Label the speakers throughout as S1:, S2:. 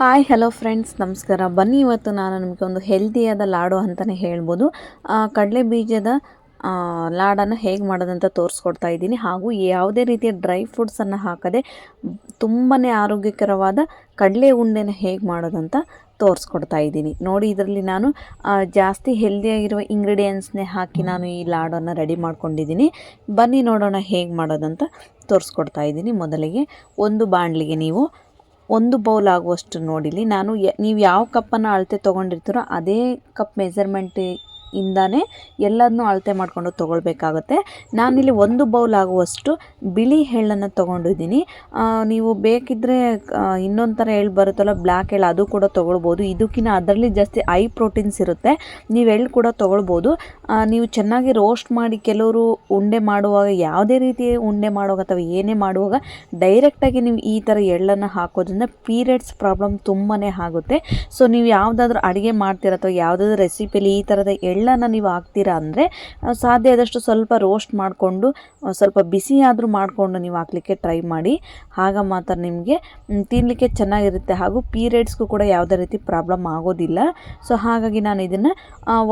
S1: Hi hello friends ನಮಸ್ಕಾರ. ಬನ್ನಿ ಇವತ್ತು ನಾನು ನಿಮಗೆ ಒಂದು ಹೆಲ್ದಿಯಾದ ಲಾಡು ಅಂತಲೇ ಹೇಳ್ಬೋದು. ಕಡಲೆ ಬೀಜದ ಲಾಡನ್ನು ಹೇಗೆ ಮಾಡೋದಂತ ತೋರಿಸ್ಕೊಡ್ತಾ ಇದ್ದೀನಿ. ಹಾಗೂ ಯಾವುದೇ ರೀತಿಯ ಡ್ರೈ ಫ್ರೂಟ್ಸನ್ನು ಹಾಕದೆ ತುಂಬಾ ಆರೋಗ್ಯಕರವಾದ ಕಡಲೆ ಉಂಡೆನ ಹೇಗೆ ಮಾಡೋದಂತ ತೋರಿಸ್ಕೊಡ್ತಾ ಇದ್ದೀನಿ. ನೋಡಿ, ಇದರಲ್ಲಿ ನಾನು ಜಾಸ್ತಿ ಹೆಲ್ದಿಯಾಗಿರುವ ಇಂಗ್ರೀಡಿಯೆಂಟ್ಸ್ನೇ ಹಾಕಿ ನಾನು ಈ ಲಾಡನ್ನು ರೆಡಿ ಮಾಡ್ಕೊಂಡಿದ್ದೀನಿ. ಬನ್ನಿ ನೋಡೋಣ ಹೇಗೆ ಮಾಡೋದಂತ ತೋರಿಸ್ಕೊಡ್ತಾ ಇದ್ದೀನಿ. ಮೊದಲಿಗೆ ಒಂದು ಬಾಣಲಿಗೆ ನೀವು ಒಂದು ಬೌಲ್ ಆಗುವಷ್ಟು ನೋಡಿಲಿ. ನಾನು ನೀವು ಯಾವ ಕಪ್ಪನ್ನು ಅಳತೆ ತೊಗೊಂಡಿರ್ತೀರೋ ಅದೇ ಕಪ್ ಮೆಸರ್ಮೆಂಟ್ ಇಂದಾನೇ ಎಲ್ಲದನ್ನೂ ಅಳತೆ ಮಾಡಿಕೊಂಡು ತೊಗೊಳ್ಬೇಕಾಗುತ್ತೆ. ನಾನಿಲ್ಲಿ ಒಂದು ಬೌಲ್ ಆಗುವಷ್ಟು ಬಿಳಿ ಎಳ್ಳನ್ನು ತೊಗೊಂಡಿದ್ದೀನಿ. ನೀವು ಬೇಕಿದ್ದರೆ ಇನ್ನೊಂದು ಥರ ಎಳ್ಳು ಬರುತ್ತಲ್ಲ ಬ್ಲ್ಯಾಕ್ ಎಳ್ಳು ಅದು ಕೂಡ ತೊಗೊಳ್ಬೋದು. ಇದಕ್ಕಿಂತ ಅದರಲ್ಲಿ ಜಾಸ್ತಿ ಐ ಪ್ರೋಟೀನ್ಸ್ ಇರುತ್ತೆ. ನೀವು ಎಳ್ಳು ಕೂಡ ತೊಗೊಳ್ಬೋದು. ನೀವು ಚೆನ್ನಾಗಿ ರೋಸ್ಟ್ ಮಾಡಿ ಕೆಲವರು ಉಂಡೆ ಮಾಡುವಾಗ, ಯಾವುದೇ ರೀತಿ ಉಂಡೆ ಮಾಡುವಾಗ ಅಥವಾ ಏನೇ ಮಾಡುವಾಗ, ಡೈರೆಕ್ಟಾಗಿ ನೀವು ಈ ಥರ ಎಳ್ಳನ್ನು ಹಾಕೋದ್ರಿಂದ ಪೀರಿಯಡ್ಸ್ ಪ್ರಾಬ್ಲಮ್ ತುಂಬಾ ಆಗುತ್ತೆ. ಸೊ, ನೀವು ಯಾವುದಾದ್ರೂ ಅಡುಗೆ ಮಾಡ್ತೀರ ಅಥವಾ ಯಾವುದಾದ್ರೂ ರೆಸಿಪಿಯಲ್ಲಿ ಈ ಥರದ ಎಳ್ಳನ್ನು ನೀವು ಹಾಕ್ತೀರಾ ಅಂದರೆ ಸಾಧ್ಯ ಆದಷ್ಟು ಸ್ವಲ್ಪ ರೋಸ್ಟ್ ಮಾಡಿಕೊಂಡು ಸ್ವಲ್ಪ ಬಿಸಿಯಾದರೂ ಮಾಡಿಕೊಂಡು ನೀವು ಹಾಕ್ಲಿಕ್ಕೆ ಟ್ರೈ ಮಾಡಿ. ಆಗ ಮಾತ್ರ ನಿಮಗೆ ತಿನ್ನಲಿಕ್ಕೆ ಚೆನ್ನಾಗಿರುತ್ತೆ ಹಾಗೂ ಪೀರಿಯಡ್ಸ್ಗೂ ಕೂಡ ಯಾವುದೇ ರೀತಿ ಪ್ರಾಬ್ಲಮ್ ಆಗೋದಿಲ್ಲ. ಸೊ ಹಾಗಾಗಿ ನಾನು ಇದನ್ನು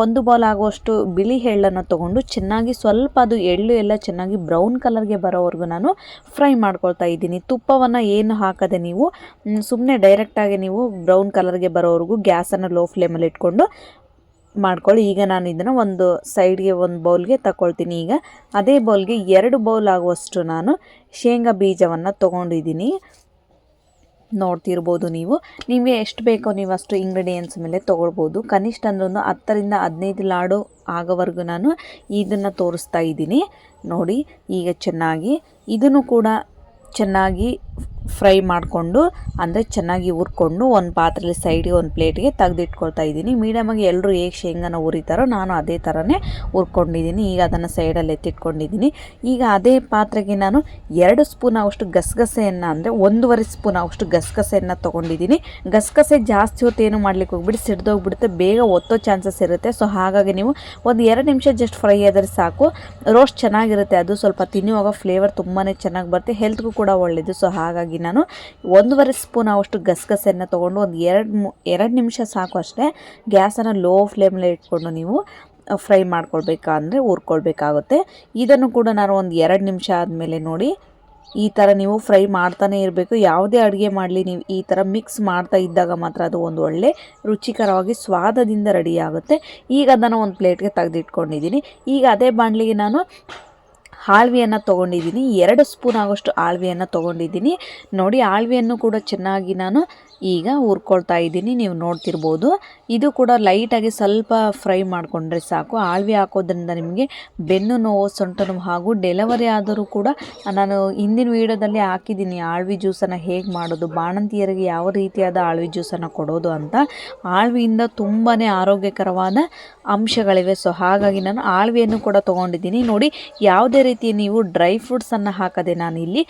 S1: ಒಂದು ಬಾಲ್ ಆಗುವಷ್ಟು ಬಿಳಿ ಎಳ್ಳನ್ನು ತೊಗೊಂಡು ಚೆನ್ನಾಗಿ ಸ್ವಲ್ಪ ಅದು ಎಳ್ಳು ಎಲ್ಲ ಚೆನ್ನಾಗಿ ಬ್ರೌನ್ ಕಲರ್ಗೆ ಬರೋವರೆಗೂ ನಾನು ಫ್ರೈ ಮಾಡ್ಕೊಳ್ತಾ ಇದ್ದೀನಿ. ತುಪ್ಪವನ್ನು ಏನು ಹಾಕದೆ ನೀವು ಸುಮ್ಮನೆ ಡೈರೆಕ್ಟಾಗಿ ನೀವು ಬ್ರೌನ್ ಕಲರ್ಗೆ ಬರೋವರೆಗೂ ಗ್ಯಾಸನ್ನು ಲೋ ಫ್ಲೇಮಲ್ಲಿ ಇಟ್ಕೊಂಡು ಮಾಡ್ಕೊಳ್ಳಿ. ಈಗ ನಾನು ಇದನ್ನು ಒಂದು ಸೈಡ್ಗೆ ಒಂದು ಬೌಲ್ಗೆ ತಗೊಳ್ತೀನಿ ಈಗ ಅದೇ ಬೌಲ್ಗೆ ಎರಡು ಬೌಲ್ ಆಗುವಷ್ಟು ನಾನು ಶೇಂಗಾ ಬೀಜವನ್ನು ತೊಗೊಂಡಿದ್ದೀನಿ. ನೋಡ್ತಿರ್ಬೋದು ನೀವು. ನಿಮಗೆ ಎಷ್ಟು ಬೇಕೋ ನೀವು ಅಷ್ಟು ಇಂಗ್ರೀಡಿಯೆಂಟ್ಸ್ ಮೇಲೆ ತೊಗೊಳ್ಬೋದು. ಕನಿಷ್ಠ ಅಂದ್ರೆ ಒಂದು ಹತ್ತರಿಂದ ಹದಿನೈದು ಲಾಡು ಆಗೋವರೆಗೂ ನಾನು ಇದನ್ನು ತೋರಿಸ್ತಾ ಇದ್ದೀನಿ. ನೋಡಿ, ಈಗ ಚೆನ್ನಾಗಿ, ಇದನ್ನು ಕೂಡ ಚೆನ್ನಾಗಿ ಫ್ರೈ ಮಾಡಿಕೊಂಡು, ಅಂದರೆ ಚೆನ್ನಾಗಿ ಹುರ್ಕೊಂಡು ಒಂದು ಪಾತ್ರೆಯಲ್ಲಿ ಸೈಡಿಗೆ ಒಂದು ಪ್ಲೇಟಿಗೆ ತೆಗೆದಿಟ್ಕೊಳ್ತಾ ಇದ್ದೀನಿ. ಮೀಡಿಯಮಾಗಿ ಎಲ್ಲರೂ ಹೇಗೆ ಶೇಂಗಾನ ಹುರಿತಾರೋ ನಾನು ಅದೇ ಥರನೇ ಹುರ್ಕೊಂಡಿದ್ದೀನಿ. ಈಗ ಅದನ್ನು ಸೈಡಲ್ಲಿ ಎತ್ತಿಟ್ಕೊಂಡಿದ್ದೀನಿ. ಈಗ ಅದೇ ಪಾತ್ರೆಗೆ ನಾನು ಎರಡು ಸ್ಪೂನ್ ಅಷ್ಟು ಗಸಗಸೆಯನ್ನು, ಅಂದರೆ ಒಂದೂವರೆ ಸ್ಪೂನ್ ಅವಷ್ಟು ಗಸಗಸೆಯನ್ನು ತೊಗೊಂಡಿದ್ದೀನಿ. ಗಸಗಸೆ ಜಾಸ್ತಿ ಹೊತ್ತು ಏನು ಮಾಡ್ಲಿಕ್ಕೆ ಹೋಗ್ಬಿಟ್ಟು ಸಿಡ್ದೋಗ್ಬಿಡುತ್ತೆ, ಬೇಗ ಒತ್ತೋ ಚಾನ್ಸಸ್ ಇರುತ್ತೆ. ಸೊ ಹಾಗಾಗಿ ನೀವು ಒಂದು ಎರಡು ನಿಮಿಷ ಜಸ್ಟ್ ಫ್ರೈ ಆದರೆ ಸಾಕು. ರೋಸ್ಟ್ ಚೆನ್ನಾಗಿರುತ್ತೆ, ಅದು ಸ್ವಲ್ಪ ತಿನ್ನುವಾಗ ಫ್ಲೇವರ್ ತುಂಬಾ ಚೆನ್ನಾಗಿ ಬರುತ್ತೆ ಹೆಲ್ತ್ಗೂ ಕೂಡ ಒಳ್ಳೆಯದು ಸೊ ಹಾಗಾಗಿ ನಾನು ಒಂದೂವರೆ ಸ್ಪೂನ್ ಅವಷ್ಟು ಗಸಗಸೆಯನ್ನು ತೊಗೊಂಡು ಒಂದು ಎರಡು ಎರಡು ನಿಮಿಷ ಸಾಕು ಅಷ್ಟೇ ಗ್ಯಾಸನ್ನು ಲೋ ಫ್ಲೇಮಲ್ಲಿ ಇಟ್ಕೊಂಡು ನೀವು ಫ್ರೈ ಮಾಡ್ಕೊಳ್ಬೇಕಾ ಅಂದರೆ ಹುರ್ಕೊಳ್ಬೇಕಾಗುತ್ತೆ. ಇದನ್ನು ಕೂಡ ನಾನು ಒಂದು ಎರಡು ನಿಮಿಷ ಆದಮೇಲೆ ನೋಡಿ, ಈ ಥರ ನೀವು ಫ್ರೈ ಮಾಡ್ತಾನೆ ಇರಬೇಕು. ಯಾವುದೇ ಅಡುಗೆ ಮಾಡಲಿ, ನೀವು ಈ ಥರ ಮಿಕ್ಸ್ ಮಾಡ್ತಾ ಇದ್ದಾಗ ಮಾತ್ರ ಅದು ಒಂದು ಒಳ್ಳೆ ರುಚಿಕರವಾಗಿ ಸ್ವಾದದಿಂದ ರೆಡಿಯಾಗುತ್ತೆ ಈಗ ಅದನ್ನು ಒಂದು ಪ್ಲೇಟ್ಗೆ ತೆಗೆದಿಟ್ಕೊಂಡಿದ್ದೀನಿ. ಈಗ ಅದೇ ಬಾಣಲಿಗೆ ನಾನು ಆಳ್ವಿಯನ್ನು ತೊಗೊಂಡಿದ್ದೀನಿ. ಎರಡು ಸ್ಪೂನ್ ಆಗೋಷ್ಟು ಆಳ್ವಿಯನ್ನು ತೊಗೊಂಡಿದ್ದೀನಿ. ನೋಡಿ ಆಳ್ವಿಯನ್ನು ಕೂಡ ಚೆನ್ನಾಗಿ ನಾನು ಈಗ ಹುರ್ಕೊಳ್ತಾ ಇದ್ದೀನಿ, ನೀವು ನೋಡ್ತಿರ್ಬೋದು. ಇದು ಕೂಡ ಲೈಟಾಗಿ ಸ್ವಲ್ಪ ಫ್ರೈ ಮಾಡಿಕೊಂಡ್ರೆ ಸಾಕು. ಆಳ್ವಿ ಹಾಕೋದ್ರಿಂದ ನಿಮಗೆ ಬೆನ್ನು ನೋವು, ಸೊಂಟ ನೋವು ಹಾಗೂ ಡೆಲಿವರಿ ಆದರೂ ಕೂಡ ನಾನು ಹಿಂದಿನ ವೀಡಿಯೋದಲ್ಲಿ ಹಾಕಿದ್ದೀನಿ ಆಳ್ವಿ ಜ್ಯೂಸನ್ನು ಹೇಗೆ ಮಾಡೋದು, ಬಾಣಂತಿಯರಿಗೆ ಯಾವ ರೀತಿಯಾದ ಆಳ್ವಿ ಜ್ಯೂಸನ್ನು ಕೊಡೋದು ಅಂತ. ಆಳ್ವಿಯಿಂದ ತುಂಬಾ ಆರೋಗ್ಯಕರವಾದ ಅಂಶಗಳಿವೆ. ಸೊ, ಹಾಗಾಗಿ ನಾನು ಆಳ್ವಿಯನ್ನು ಕೂಡ ತೊಗೊಂಡಿದ್ದೀನಿ. ನೋಡಿ, ಯಾವುದೇ ರೀತಿ ನೀವು ಡ್ರೈ ಫ್ರೂಟ್ಸನ್ನು ಹಾಕದೆ ನಾನು ಇಲ್ಲಿ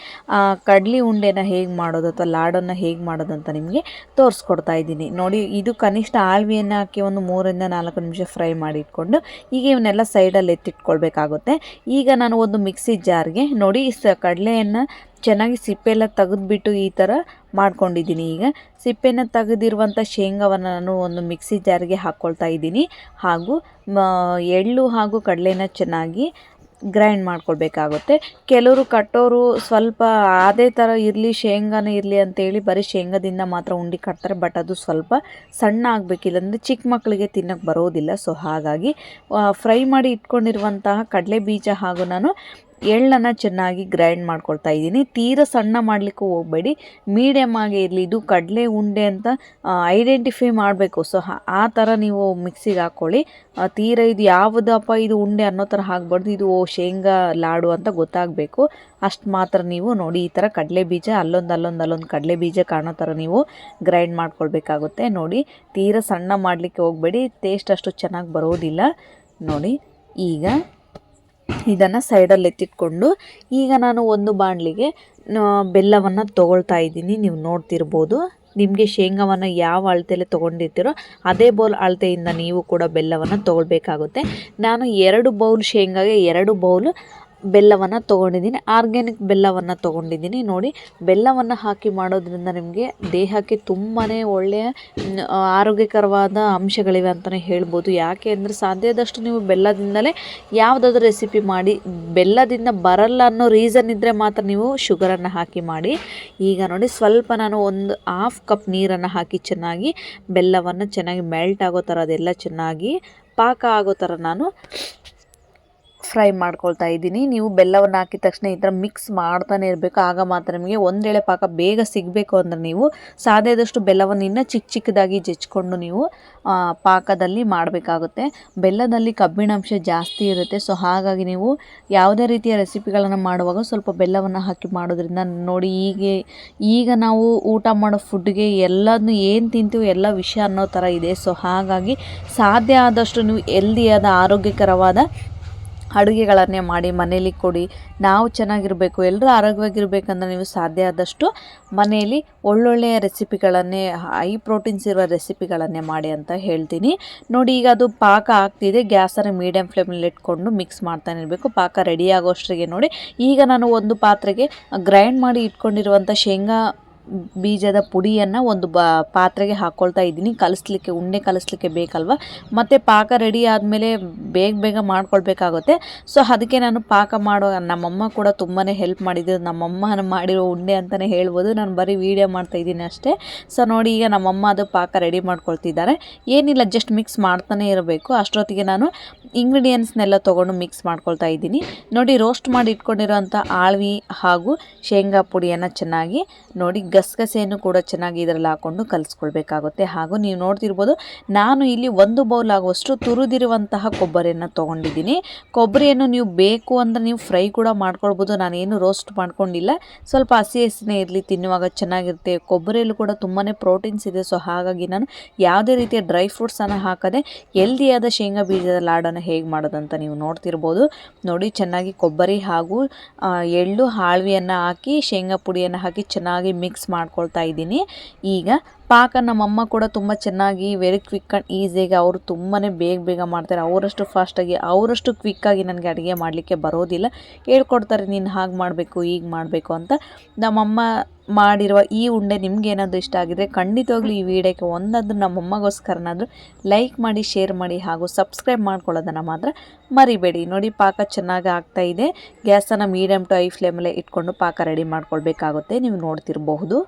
S1: ಕಡ್ಲಿ ಉಂಡೆನ ಹೇಗೆ ಮಾಡೋದು ಅಥವಾ ಲಾಡನ್ನು ಹೇಗೆ ಮಾಡೋದು ಅಂತ ನಿಮಗೆ ತೋರಿಸ್ಕೊಡ್ತಾ ಇದ್ದೀನಿ. ನೋಡಿ, ಇದು ಕನಿಷ್ಠ ಆಳ್ವಿಯನ್ನು ಹಾಕಿ ಒಂದು ಮೂರಿಂದ ನಾಲ್ಕು ನಿಮಿಷ ಫ್ರೈ ಮಾಡಿ ಇಟ್ಕೊಂಡು ಈಗ ಇವನ್ನೆಲ್ಲ ಸೈಡಲ್ಲಿ ಎತ್ತಿಟ್ಕೊಳ್ಬೇಕಾಗುತ್ತೆ. ಈಗ ನಾನು ಒಂದು ಮಿಕ್ಸಿ ಜಾರ್ಗೆ ನೋಡಿ, ಸ ಕಡಲೆಯನ್ನು ಚೆನ್ನಾಗಿ ಸಿಪ್ಪೆಲ್ಲ ತೆಗೆದ್ಬಿಟ್ಟು ಈ ಥರ ಮಾಡ್ಕೊಂಡಿದ್ದೀನಿ ಈಗ. ಸಿಪ್ಪೆನ ತೆಗೆದಿರುವಂಥ ಶೇಂಗಾವನ್ನು ನಾನು ಒಂದು ಮಿಕ್ಸಿ ಜಾರ್ಗೆ ಹಾಕ್ಕೊಳ್ತಾ ಇದ್ದೀನಿ. ಹಾಗೂ ಎಳ್ಳು ಹಾಗೂ ಕಡಲೆನ ಚೆನ್ನಾಗಿ ಗ್ರೈಂಡ್ ಮಾಡ್ಕೊಳ್ಬೇಕಾಗುತ್ತೆ. ಕೆಲವರು ಕಟ್ಟೋರು ಸ್ವಲ್ಪ ಅದೇ ಥರ ಇರಲಿ, ಶೇಂಗಾನೇ ಇರಲಿ ಅಂತೇಳಿ ಬರೀ ಶೇಂಗಾದಿಂದ ಮಾತ್ರ ಉಂಡಿ ಕಟ್ತಾರೆ. ಬಟ್ ಅದು ಸ್ವಲ್ಪ ಸಣ್ಣ ಆಗಬೇಕಿಲ್ಲ. ಅಂದರೆ ಚಿಕ್ಕ ಮಕ್ಕಳಿಗೆ ತಿನ್ನೋಕ್ಕೆ ಬರೋದಿಲ್ಲ. ಸೊ ಹಾಗಾಗಿ ಫ್ರೈ ಮಾಡಿ ಇಟ್ಕೊಂಡಿರುವಂತಹ ಕಡಲೆ ಬೀಜ ಹಾಗೂ ನಾನು ಎಳ್ಳನ್ನು ಚೆನ್ನಾಗಿ ಗ್ರೈಂಡ್ ಮಾಡ್ಕೊಳ್ತಾ ಇದ್ದೀನಿ. ತೀರ ಸಣ್ಣ ಮಾಡಲಿಕ್ಕೂ ಹೋಗಬೇಡಿ. ಮೀಡಿಯಮ್ ಆಗೇ ಇರಲಿ. ಇದು ಕಡಲೆ ಉಂಡೆ ಅಂತ ಐಡೆಂಟಿಫೈ ಮಾಡಬೇಕು. ಸೊ ಆ ಥರ ನೀವು ಮಿಕ್ಸಿಗೆ ಹಾಕ್ಕೊಳ್ಳಿ ತೀರ ಇದು ಯಾವುದಪ್ಪ ಇದು ಉಂಡೆ ಅನ್ನೋ ಥರ ಹಾಕ್ಬಾರ್ದು ಇದು ಶೇಂಗಾ ಲಾಡು ಅಂತ ಗೊತ್ತಾಗಬೇಕು. ಅಷ್ಟು ಮಾತ್ರ ನೀವು ನೋಡಿ ಈ ಥರ ಕಡಲೆ ಬೀಜ, ಅಲ್ಲೊಂದು ಅಲ್ಲೊಂದು ಅಲ್ಲೊಂದು ಕಡಲೆ ಬೀಜ ಕಾಣೋ ಥರ ನೀವು ಗ್ರೈಂಡ್ ಮಾಡ್ಕೊಳ್ಬೇಕಾಗುತ್ತೆ. ನೋಡಿ, ತೀರ ಸಣ್ಣ ಮಾಡಲಿಕ್ಕೆ ಹೋಗಬೇಡಿ. ಟೇಸ್ಟ್ ಅಷ್ಟು ಚೆನ್ನಾಗಿ ಬರೋದಿಲ್ಲ. ನೋಡಿ, ಈಗ ಇದನ್ನು ಸೈಡಲ್ಲಿ ಎತ್ತಿಟ್ಕೊಂಡು ಈಗ ನಾನು ಒಂದು ಬಾಣಲಿಗೆ ಬೆಲ್ಲವನ್ನು ತೊಗೊಳ್ತಾ ಇದ್ದೀನಿ. ನೀವು ನೋಡ್ತಿರ್ಬೋದು. ನಿಮಗೆ ಶೇಂಗಾವನ್ನು ಯಾವ ಅಳತೆಯಲ್ಲಿ ತೊಗೊಂಡಿರ್ತೀರೋ ಅದೇ ಬೌಲ್ ಅಳತೆಯಿಂದ ನೀವು ಕೂಡ ಬೆಲ್ಲವನ್ನು ತೊಗೊಳ್ಬೇಕಾಗುತ್ತೆ. ನಾನು ಎರಡು ಬೌಲ್ ಶೇಂಗಾಗೆ ಎರಡು ಬೌಲ್ ಬೆಲ್ಲವನ್ನು ತೊಗೊಂಡಿದ್ದೀನಿ. ಆರ್ಗ್ಯಾನಿಕ್ ಬೆಲ್ಲವನ್ನು ತೊಗೊಂಡಿದ್ದೀನಿ. ನೋಡಿ, ಬೆಲ್ಲವನ್ನು ಹಾಕಿ ಮಾಡೋದ್ರಿಂದ ನಿಮಗೆ ದೇಹಕ್ಕೆ ತುಂಬಾ ಒಳ್ಳೆಯ ಆರೋಗ್ಯಕರವಾದ ಅಂಶಗಳಿವೆ ಅಂತಲೇ ಹೇಳ್ಬೋದು. ಯಾಕೆ ಅಂದರೆ ಸಾಧ್ಯದಷ್ಟು ನೀವು ಬೆಲ್ಲದಿಂದಲೇ ಯಾವುದಾದ್ರೂ ರೆಸಿಪಿ ಮಾಡಿ, ಬೆಲ್ಲದಿಂದ ಬರಲ್ಲ ಅನ್ನೋ ರೀಸನ್ ಇದ್ದರೆ ಮಾತ್ರ ನೀವು ಶುಗರನ್ನು ಹಾಕಿ ಮಾಡಿ. ಈಗ ನೋಡಿ, ಸ್ವಲ್ಪ ನಾನು ಒಂದು ಹಾಫ್ ಕಪ್ ನೀರನ್ನು ಹಾಕಿ ಚೆನ್ನಾಗಿ ಬೆಲ್ಲವನ್ನು ಚೆನ್ನಾಗಿ ಮೆಲ್ಟ್ ಆಗೋ ಥರ ಅದೆಲ್ಲ ಚೆನ್ನಾಗಿ ಪಾಕ ಆಗೋ ಥರ ನಾನು ಫ್ರೈ ಮಾಡ್ಕೊಳ್ತಾ ಇದ್ದೀನಿ. ನೀವು ಬೆಲ್ಲವನ್ನು ಹಾಕಿದ ತಕ್ಷಣ ಈ ಥರ ಮಿಕ್ಸ್ ಮಾಡ್ತಾನೆ ಇರಬೇಕು. ಆಗ ಮಾತ್ರ ನಿಮಗೆ ಒಂದೇಳೆ ಪಾಕ ಬೇಗ ಸಿಗಬೇಕು ಅಂದರೆ ನೀವು ಸಾಧ್ಯದಷ್ಟು ಬೆಲ್ಲವನ್ನು ಇನ್ನೂ ಚಿಕ್ಕ ಚಿಕ್ಕದಾಗಿ ಜಚ್ಕೊಂಡು ನೀವು ಪಾಕದಲ್ಲಿ ಮಾಡಬೇಕಾಗುತ್ತೆ. ಬೆಲ್ಲದಲ್ಲಿ ಕಬ್ಬಿಣಾಂಶ ಜಾಸ್ತಿ ಇರುತ್ತೆ. ಸೊ ಹಾಗಾಗಿ ನೀವು ಯಾವುದೇ ರೀತಿಯ ರೆಸಿಪಿಗಳನ್ನು ಮಾಡುವಾಗ ಸ್ವಲ್ಪ ಬೆಲ್ಲವನ್ನು ಹಾಕಿ ಮಾಡೋದ್ರಿಂದ ನೋಡಿ ಹೀಗೆ, ಈಗ ನಾವು ಊಟ ಮಾಡೋ ಫುಡ್ಗೆ ಎಲ್ಲದನ್ನು ಏನು ತಿಂತೀವಿ ಎಲ್ಲ ವಿಷಯ ಅನ್ನೋ ಥರ ಇದೆ. ಸೊ ಹಾಗಾಗಿ ಸಾಧ್ಯ ಆದಷ್ಟು ನೀವು ಎಲ್ದಿಯಾದ ಆರೋಗ್ಯಕರವಾದ ಅಡುಗೆಗಳನ್ನೇ ಮಾಡಿ ಮನೇಲಿ ಕೊಡಿ, ನಾವು ಚೆನ್ನಾಗಿರಬೇಕು ಎಲ್ಲರೂ ಆರೋಗ್ಯವಾಗಿರಬೇಕಂದ್ರೆ ನೀವು ಸಾಧ್ಯ ಆದಷ್ಟು ಮನೆಯಲ್ಲಿ ಒಳ್ಳೊಳ್ಳೆಯ ರೆಸಿಪಿಗಳನ್ನೇ, ಹೈ ಪ್ರೋಟೀನ್ಸ್ ಇರುವ ರೆಸಿಪಿಗಳನ್ನೇ ಮಾಡಿ ಅಂತ ಹೇಳ್ತೀನಿ. ನೋಡಿ, ಈಗ ಅದು ಪಾಕ ಆಗ್ತಿದೆ ಗ್ಯಾಸನ್ನು ಮೀಡಿಯಮ್ ಫ್ಲೇಮಲ್ಲಿ ಇಟ್ಕೊಂಡು ಮಿಕ್ಸ್ ಮಾಡ್ತಾನೆ ಇರಬೇಕು. ಪಾಕ ರೆಡಿ ಆಗೋಷ್ಟರಿಗೆ ನೋಡಿ, ಈಗ ನಾನು ಒಂದು ಪಾತ್ರೆಗೆ ಗ್ರೈಂಡ್ ಮಾಡಿ ಇಟ್ಕೊಂಡಿರುವಂಥ ಶೇಂಗಾ ಬೀಜದ ಪುಡಿಯನ್ನು ಒಂದು ಬ, ಪಾತ್ರೆಗೆ ಹಾಕ್ಕೊಳ್ತಾ ಇದ್ದೀನಿ. ಕಲಿಸ್ಲಿಕ್ಕೆ ಉಂಡೆ ಕಲಿಸ್ಲಿಕ್ಕೆ ಬೇಕಲ್ವ? ಮತ್ತು ಪಾಕ ರೆಡಿ ಆದಮೇಲೆ ಬೇಗ ಬೇಗ ಮಾಡ್ಕೊಳ್ಬೇಕಾಗುತ್ತೆ. ಸೊ ಅದಕ್ಕೆ ನಾನು ಪಾಕ ಮಾಡೋ, ನಮ್ಮಮ್ಮ ಕೂಡ ತುಂಬಾ ಹೆಲ್ಪ್ ಮಾಡಿದ್ದು. ನಮ್ಮಮ್ಮನ ಮಾಡಿರೋ ಉಂಡೆ ಅಂತಲೇ ಹೇಳ್ಬೋದು. ನಾನು ಬರೀ ವೀಡಿಯೋ ಮಾಡ್ತಾ ಇದ್ದೀನಿ ಅಷ್ಟೇ. ಸೊ ನೋಡಿ ಈಗ ನಮ್ಮಮ್ಮ ಅದು ಪಾಕ ರೆಡಿ ಮಾಡ್ಕೊಳ್ತಿದ್ದಾರೆ. ಏನಿಲ್ಲ ಜಸ್ಟ್ ಮಿಕ್ಸ್ ಮಾಡ್ತಾನೆ ಇರಬೇಕು. ಅಷ್ಟೊತ್ತಿಗೆ ನಾನು ಇಂಗ್ರೀಡಿಯೆಂಟ್ಸ್ನೆಲ್ಲ ತೊಗೊಂಡು ಮಿಕ್ಸ್ ಮಾಡ್ಕೊಳ್ತಾ ಇದ್ದೀನಿ. ನೋಡಿ ರೋಸ್ಟ್ ಮಾಡಿ ಇಟ್ಕೊಂಡಿರೋಂಥ ಆಳ್ವಿ ಹಾಗೂ ಶೇಂಗಾ ಪುಡಿಯನ್ನು ಚೆನ್ನಾಗಿ ನೋಡಿ ಗಸಗಸೆಯನ್ನು ಕೂಡ ಚೆನ್ನಾಗಿ ಇದರಲ್ಲಿ ಹಾಕ್ಕೊಂಡು ಕಲಿಸ್ಕೊಳ್ಬೇಕಾಗುತ್ತೆ. ಹಾಗೂ ನೀವು ನೋಡ್ತಿರ್ಬೋದು, ನಾನು ಇಲ್ಲಿ ಒಂದು ಬೌಲ್ ಆಗುವಷ್ಟು ತುರಿದಿರುವಂತಹ ಕೊಬ್ಬರಿಯನ್ನು ತೊಗೊಂಡಿದ್ದೀನಿ. ಕೊಬ್ಬರಿಯನ್ನು ನೀವು ಬೇಕು ಅಂದರೆ ನೀವು ಫ್ರೈ ಕೂಡ ಮಾಡ್ಕೊಳ್ಬೋದು. ನಾನೇನು ರೋಸ್ಟ್ ಮಾಡ್ಕೊಂಡಿಲ್ಲ. ಸ್ವಲ್ಪ ಹಸಿ ಹಸಿನೇ ಇರಲಿ, ತಿನ್ನುವಾಗ ಚೆನ್ನಾಗಿರುತ್ತೆ. ಕೊಬ್ಬರಿಯಲ್ಲೂ ಕೂಡ ತುಂಬಾ ಪ್ರೋಟೀನ್ಸ್ ಇದೆ. ಸೊ, ಹಾಗಾಗಿ ನಾನು ಯಾವುದೇ ರೀತಿಯ ಡ್ರೈ ಫ್ರೂಟ್ಸನ್ನು ಹಾಕದೆ ಹೆಲ್ದಿಯಾದ ಶೇಂಗಾ ಬೀಜದ ಲಾಡನ್ನು ಹೇಗೆ ಮಾಡೋದಂತ ನೀವು ನೋಡ್ತಿರ್ಬೋದು. ನೋಡಿ, ಚೆನ್ನಾಗಿ ಕೊಬ್ಬರಿ ಹಾಗೂ ಎಳ್ಳು, ಹಾಳ್ವಿಯನ್ನು ಹಾಕಿ, ಶೇಂಗಾ ಪುಡಿಯನ್ನು ಹಾಕಿ ಚೆನ್ನಾಗಿ ಮಿಕ್ಸ್ ಮಾಡ್ಕೊಳ್ತಾ ಇದ್ದೀನಿ. ಈಗ ಪಾಕ ನಮ್ಮಮ್ಮ ಕೂಡ ತುಂಬ ಚೆನ್ನಾಗಿ ವೆರಿ ಕ್ವಿಕ್ ಆ್ಯಂಡ್ ಈಸಿಯಾಗಿ ಅವರು ತುಂಬಾ ಬೇಗ ಬೇಗ ಮಾಡ್ತಾರೆ. ಅವರಷ್ಟು ಫಾಸ್ಟಾಗಿ ಅವರಷ್ಟು ಕ್ವಿಕ್ಕಾಗಿ ನನಗೆ ಅಡುಗೆ ಮಾಡಲಿಕ್ಕೆ ಬರೋದಿಲ್ಲ. ಹೇಳ್ಕೊಡ್ತಾರೆ, ನೀನು ಹಾಗೆ ಮಾಡಬೇಕು, ಹೀಗೆ ಮಾಡಬೇಕು ಅಂತ. ನಮ್ಮಮ್ಮ ಮಾಡಿರುವ ಈ ಉಂಡೆ ನಿಮ್ಗೆ ಏನಾದರೂ ಇಷ್ಟ ಆಗಿದ್ರೆ ಖಂಡಿತವಾಗ್ಲೂ ಈ ವಿಡಿಯೋಕ್ಕೆ ಒಂದಾದ್ರೂ ನಮ್ಮಮ್ಮಗೋಸ್ಕರನಾದರೂ ಲೈಕ್ ಮಾಡಿ ಶೇರ್ ಮಾಡಿ ಹಾಗೂ ಸಬ್ಸ್ಕ್ರೈಬ್ ಮಾಡ್ಕೊಳ್ಳೋದನ್ನು ಮಾತ್ರ ಮರಿಬೇಡಿ. ನೋಡಿ, ಪಾಕ ಚೆನ್ನಾಗಿ ಆಗ್ತಾ ಇದೆ. ಗ್ಯಾಸನ್ನು ಮೀಡಿಯಮ್ ಟು ಐ ಫ್ಲೇಮಲ್ಲೇ ಇಟ್ಕೊಂಡು ಪಾಕ ರೆಡಿ ಮಾಡ್ಕೊಳ್ಬೇಕಾಗುತ್ತೆ. ನೀವು ನೋಡ್ತಿರಬಹುದು.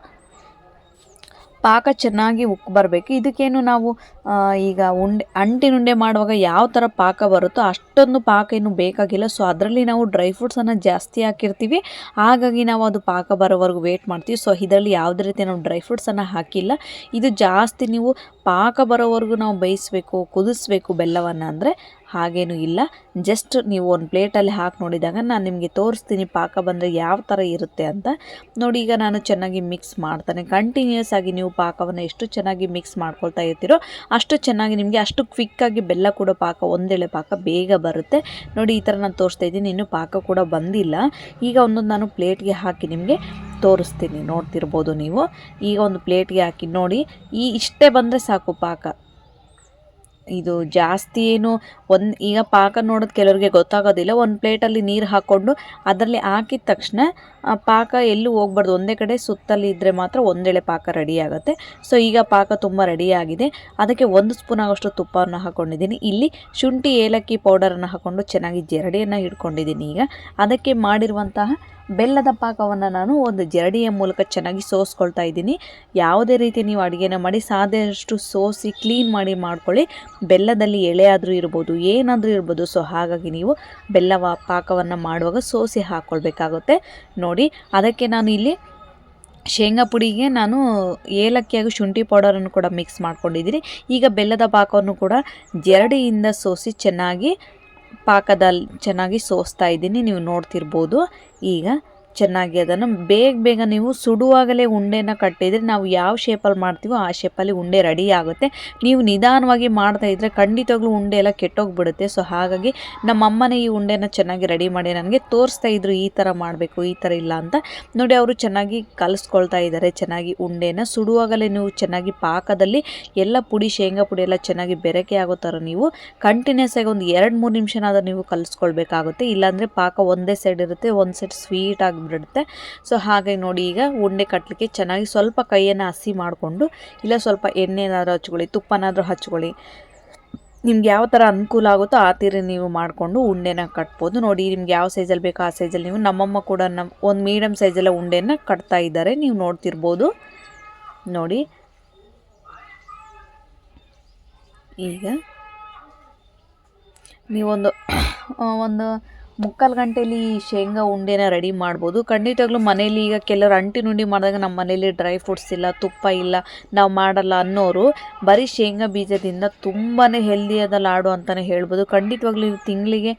S1: ಪಾಕ ಚೆನ್ನಾಗಿ ಉಕ್ಕಿ ಬರಬೇಕು. ಇದಕ್ಕೇನು ನಾವು ಈಗ ಉಂಡೆ, ಅಂಟಿನ ಉಂಡೆ ಮಾಡುವಾಗ ಯಾವ ಥರ ಪಾಕ ಬರುತ್ತೋ ಅಷ್ಟೊಂದು ಪಾಕ ಏನು ಬೇಕಾಗಿಲ್ಲ. ಸೊ ಅದರಲ್ಲಿ ನಾವು ಡ್ರೈ ಫ್ರೂಟ್ಸನ್ನು ಜಾಸ್ತಿ ಹಾಕಿರ್ತೀವಿ. ಹಾಗಾಗಿ ನಾವು ಅದು ಪಾಕ ಬರೋವರೆಗೂ ವೇಟ್ ಮಾಡ್ತೀವಿ. ಸೊ ಇದರಲ್ಲಿ ಯಾವುದೇ ರೀತಿ ನಾವು ಡ್ರೈ ಫ್ರೂಟ್ಸನ್ನು ಹಾಕಿಲ್ಲ. ಇದು ಜಾಸ್ತಿ ನೀವು ಪಾಕ ಬರೋವರೆಗೂ ನಾವು ಬೇಯಿಸಬೇಕು, ಕುದಿಸ್ಬೇಕು ಬೆಲ್ಲವನ್ನು ಅಂದರೆ ಹಾಗೇನೂ ಇಲ್ಲ. ಜಸ್ಟ್ ನೀವು ಒಂದು ಪ್ಲೇಟಲ್ಲಿ ಹಾಕಿ ನೋಡಿದಾಗ ನಾನು ನಿಮಗೆ ತೋರಿಸ್ತೀನಿ ಪಾಕ ಬಂದರೆ ಯಾವ ಥರ ಇರುತ್ತೆ ಅಂತ. ನೋಡಿ ಈಗ ನಾನು ಚೆನ್ನಾಗಿ ಮಿಕ್ಸ್ ಮಾಡ್ತಾನೆ. ಕಂಟಿನ್ಯೂಸ್ ಆಗಿ ನೀವು ಪಾಕವನ್ನು ಎಷ್ಟು ಚೆನ್ನಾಗಿ ಮಿಕ್ಸ್ ಮಾಡ್ಕೊಳ್ತಾ ಇರ್ತೀರೋ ಅಷ್ಟು ಚೆನ್ನಾಗಿ ನಿಮಗೆ ಅಷ್ಟು ಕ್ವಿಕ್ಕಾಗಿ ಬೆಲ್ಲ ಕೂಡ ಪಾಕ, ಒಂದೆಳೆ ಪಾಕ ಬೇಗ ಬರುತ್ತೆ. ನೋಡಿ ಈ ಥರ ನಾನು ತೋರಿಸ್ತಾ ಇದ್ದೀನಿ. ಇನ್ನೂ ಪಾಕ ಕೂಡ ಬಂದಿಲ್ಲ. ಈಗ ಒಂದೊಂದು ನಾನು ಪ್ಲೇಟ್ಗೆ ಹಾಕಿ ನಿಮಗೆ ತೋರಿಸ್ತೀನಿ. ನೋಡ್ತಿರ್ಬೋದು ನೀವು. ಈಗ ಒಂದು ಪ್ಲೇಟ್ಗೆ ಹಾಕಿ ನೋಡಿ. ಈ ಇಷ್ಟೇ ಬಂದರೆ ಸಾಕು ಪಾಕ. ಇದು ಜಾಸ್ತಿ ಏನು ಒಂದು, ಈಗ ಪಾಕ ನೋಡೋದು ಕೆಲವರಿಗೆ ಗೊತ್ತಾಗೋದಿಲ್ಲ. ಒಂದು ಪ್ಲೇಟಲ್ಲಿ ನೀರು ಹಾಕ್ಕೊಂಡು ಅದರಲ್ಲಿ ಹಾಕಿದ ತಕ್ಷಣ ಪಾಕ ಎಲ್ಲೂ ಹೋಗ್ಬಾರ್ದು. ಒಂದೇ ಕಡೆ ಸುತ್ತಲ್ಲಿ ಇದ್ದರೆ ಮಾತ್ರ ಒಂದೆಳೆ ಪಾಕ ರೆಡಿ ಆಗುತ್ತೆ. ಸೊ ಈಗ ಪಾಕ ತುಂಬ ರೆಡಿ ಆಗಿದೆ. ಅದಕ್ಕೆ ಒಂದು ಸ್ಪೂನ್ ಆಗೋಷ್ಟು ತುಪ್ಪವನ್ನು ಹಾಕ್ಕೊಂಡಿದ್ದೀನಿ ಇಲ್ಲಿ ಶುಂಠಿ, ಏಲಕ್ಕಿ ಪೌಡರನ್ನು ಹಾಕ್ಕೊಂಡು ಚೆನ್ನಾಗಿ ಜರಡಿಯನ್ನು ಹಿಡ್ಕೊಂಡಿದ್ದೀನಿ ಈಗ. ಅದಕ್ಕೆ ಮಾಡಿರುವಂತಹ ಬೆಲ್ಲದ ಪಾಕವನ್ನು ನಾನು ಒಂದು ಜರಡಿಯ ಮೂಲಕ ಚೆನ್ನಾಗಿ ಸೋಸ್ಕೊಳ್ತಾ ಇದ್ದೀನಿ. ಯಾವುದೇ ರೀತಿ ನೀವು ಅಡುಗೆನ ಮಾಡಿ, ಸಾಧ್ಯಷ್ಟು ಸೋಸಿ ಕ್ಲೀನ್ ಮಾಡಿ ಮಾಡ್ಕೊಳ್ಳಿ. ಬೆಲ್ಲದಲ್ಲಿ ಎಳೆ ಆದರೂ ಇರ್ಬೋದು, ಏನಾದರೂ ಇರ್ಬೋದು. ಸೊ ಹಾಗಾಗಿ ನೀವು ಬೆಲ್ಲವ, ಪಾಕವನ್ನು ಮಾಡುವಾಗ ಸೋಸಿ ಹಾಕ್ಕೊಳ್ಬೇಕಾಗುತ್ತೆ ನೋಡಿ, ಅದಕ್ಕೆ ನಾನು ಇಲ್ಲಿ ಶೇಂಗಾ ಪುಡಿಗೆ ನಾನು ಏಲಕ್ಕಿ ಹಾಗೂ ಶುಂಠಿ ಪೌಡರನ್ನು ಕೂಡ ಮಿಕ್ಸ್ ಮಾಡ್ಕೊಂಡಿದ್ದೀನಿ. ಈಗ ಬೆಲ್ಲದ ಪಾಕವನ್ನು ಕೂಡ ಜರಡಿಯಿಂದ ಸೋಸಿ ಚೆನ್ನಾಗಿ ಪಾಕದಲ್ಲಿ ಚೆನ್ನಾಗಿ ಸೋಸ್ತಾ ಇದ್ದೀನಿ. ನೀವು ನೋಡ್ತಿರ್ಬೋದು. ಈಗ ಚೆನ್ನಾಗಿ ಅದನ್ನು ಬೇಗ ಬೇಗ ನೀವು ಸುಡುವಾಗಲೇ ಉಂಡೆನ ಕಟ್ಟಿದರೆ ನಾವು ಯಾವ ಶೇಪಲ್ಲಿ ಮಾಡ್ತೀವೋ ಆ ಶೇಪಲ್ಲಿ ಉಂಡೆ ರೆಡಿ ಆಗುತ್ತೆ. ನೀವು ನಿಧಾನವಾಗಿ ಮಾಡ್ತಾ ಇದ್ದರೆ ಖಂಡಿತವಾಗ್ಲೂ ಉಂಡೆ ಎಲ್ಲ ಕೆಟ್ಟೋಗ್ಬಿಡುತ್ತೆ. ಸೊ ಹಾಗಾಗಿ ನಮ್ಮ ಅಮ್ಮನೇ ಈ ಉಂಡೆನ ಚೆನ್ನಾಗಿ ರೆಡಿ ಮಾಡಿ ನನಗೆ ತೋರಿಸ್ತಾ ಇದ್ರು ಈ ಥರ ಮಾಡಬೇಕು, ಈ ಥರ ಇಲ್ಲ ಅಂತ. ನೋಡಿ, ಅವರು ಚೆನ್ನಾಗಿ ಕಲಿಸ್ಕೊಳ್ತಾ ಇದ್ದಾರೆ, ಚೆನ್ನಾಗಿ ಉಂಡೆನ. ಸುಡುವಾಗಲೇ ನೀವು ಚೆನ್ನಾಗಿ ಪಾಕದಲ್ಲಿ ಎಲ್ಲ ಪುಡಿ, ಶೇಂಗಾ ಪುಡಿ ಎಲ್ಲ ಚೆನ್ನಾಗಿ ಬೆರಕೆ ಆಗೋ ಥರ ನೀವು ಕಂಟಿನ್ಯೂಸ್ ಆಗಿ ಒಂದು ಎರಡು ಮೂರು ನಿಮಿಷನಾದರೂ ನೀವು ಕಲಿಸ್ಕೊಳ್ಬೇಕಾಗುತ್ತೆ. ಇಲ್ಲಾಂದರೆ ಪಾಕ ಒಂದೇ ಸೈಡ್ ಇರುತ್ತೆ, ಒಂದು ಸೈಡ್ ಸ್ವೀಟ್ ಆಗಿಬಿಡುತ್ತೆ ಸೊ ಹಾಗೆ ನೋಡಿ ಈಗ ಉಂಡೆ ಕಟ್ಟಲಿಕ್ಕೆ ಚೆನ್ನಾಗಿ ಸ್ವಲ್ಪ ಕೈಯನ್ನು ಹಸಿ ಮಾಡಿಕೊಂಡು, ಇಲ್ಲ ಸ್ವಲ್ಪ ಎಣ್ಣೆನಾದರೂ ಹಚ್ಕೊಳ್ಳಿ, ತುಪ್ಪನಾದರೂ ಹಚ್ಕೊಳ್ಳಿ. ನಿಮ್ಗೆ ಯಾವ ಥರ ಅನುಕೂಲ ಆಗುತ್ತೋ ಆ ಥರ ನೀವು ಮಾಡಿಕೊಂಡು ಉಂಡೆನ ಕಟ್ಬೋದು. ನೋಡಿ, ನಿಮ್ಗೆ ಯಾವ ಸೈಜಲ್ಲಿ ಬೇಕೋ ಆ ಸೈಜಲ್ಲಿ ನೀವು, ನಮ್ಮಮ್ಮ ಕೂಡ ನಮ್ಮ ಒಂದು ಮೀಡಿಯಮ್ ಸೈಜಲ್ಲ ಉಂಡೆನ ಕಟ್ತಾ ಇದ್ದಾರೆ, ನೀವು ನೋಡ್ತಿರ್ಬೋದು. ನೋಡಿ. ಈಗ ನೀವೊಂದು ಒಂದು ಮುಕ್ಕಾಲು ಗಂಟೆಯಲ್ಲಿ ಶೇಂಗಾ ಉಂಡೆನ ರೆಡಿ ಮಾಡ್ಬೋದು. ಖಂಡಿತವಾಗ್ಲೂ ಮನೇಲಿ ಈಗ ಕೆಲವರು ಅಂಟಿನ ಉಂಡಿ ಮಾಡಿದಾಗ ನಮ್ಮ ಮನೇಲಿ ಡ್ರೈ ಫ್ರೂಟ್ಸ್ ಇಲ್ಲ, ತುಪ್ಪ ಇಲ್ಲ, ನಾವು ಮಾಡಲ್ಲ ಅನ್ನೋರು ಬರೀ ಶೇಂಗಾ ಬೀಜದಿಂದ ತುಂಬಾ ಹೆಲ್ದಿಯಾದ ಲಾಡು ಅಂತಲೇ ಹೇಳ್ಬೋದು. ಖಂಡಿತವಾಗ್ಲೂ ತಿಂಗಳಿಗೆ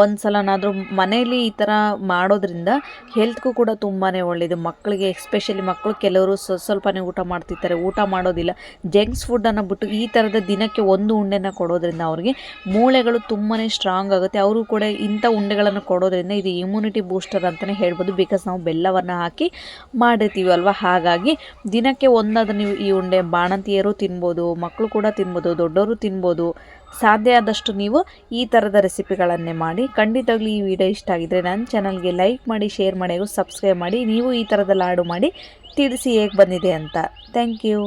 S1: ಒಂದು ಸಲನಾದರೂ ಮನೇಲಿ ಈ ಥರ ಮಾಡೋದ್ರಿಂದ ಹೆಲ್ತ್ಗೂ ಕೂಡ ತುಂಬಾ ಒಳ್ಳೆಯದು ಮಕ್ಕಳಿಗೆ ಎಸ್ಪೆಷಲಿ ಮಕ್ಕಳು ಕೆಲವರು ಸ್ವ ಸ್ವಲ್ಪನೇ ಊಟ ಮಾಡ್ತಿರ್ತಾರೆ. ಊಟ ಮಾಡೋದಿಲ್ಲ. ಜಂಕ್ಸ್ ಫುಡ್ಡನ್ನು ಬಿಟ್ಟು ಈ ಥರದ ದಿನಕ್ಕೆ ಒಂದು ಉಂಡೆನ ಕೊಡೋದ್ರಿಂದ ಅವ್ರಿಗೆ ಮೂಳೆಗಳು ತುಂಬಾ ಸ್ಟ್ರಾಂಗ್ ಆಗುತ್ತೆ. ಅವರು ಕೂಡ ಇಂಥ ಉಂಡೆಗಳನ್ನು ಕೊಡೋದ್ರಿಂದ ಇದು ಇಮ್ಯುನಿಟಿ ಬೂಸ್ಟರ್ ಅಂತಲೇ ಹೇಳ್ಬೋದು. ಬಿಕಾಸ್ ನಾವು ಬೆಲ್ಲವನ್ನು ಹಾಕಿ ಮಾಡಿರ್ತೀವಿ ಅಲ್ವಾ? ಹಾಗಾಗಿ ದಿನಕ್ಕೆ ಒಂದಾದರೂ ನೀವು ಈ ಉಂಡೆ ಬಾಣಂತಿಯರು ತಿನ್ಬೋದು ಮಕ್ಕಳು ಕೂಡ ತಿನ್ಬೋದು ದೊಡ್ಡವರು ತಿನ್ಬೋದು. ಸಾಧ್ಯ ಆದಷ್ಟು ನೀವು ಈ ಥರದ ರೆಸಿಪಿಗಳನ್ನೇ ಮಾಡಿ. ಖಂಡಿತವಾಗ್ಲೂ ಈ ವಿಡಿಯೋ ಇಷ್ಟ ಆಗಿದ್ದರೆ ನನ್ನ ಚಾನಲ್ಗೆ ಲೈಕ್ ಮಾಡಿ, ಶೇರ್ ಮಾಡಿ ಸಬ್ಸ್ಕ್ರೈಬ್ ಮಾಡಿ. ನೀವು ಈ ಥರದ ಲಾಡು ಮಾಡಿ ತಿಳಿಸಿ ಹೇಗೆ ಬಂದಿದೆ ಅಂತ. Thank you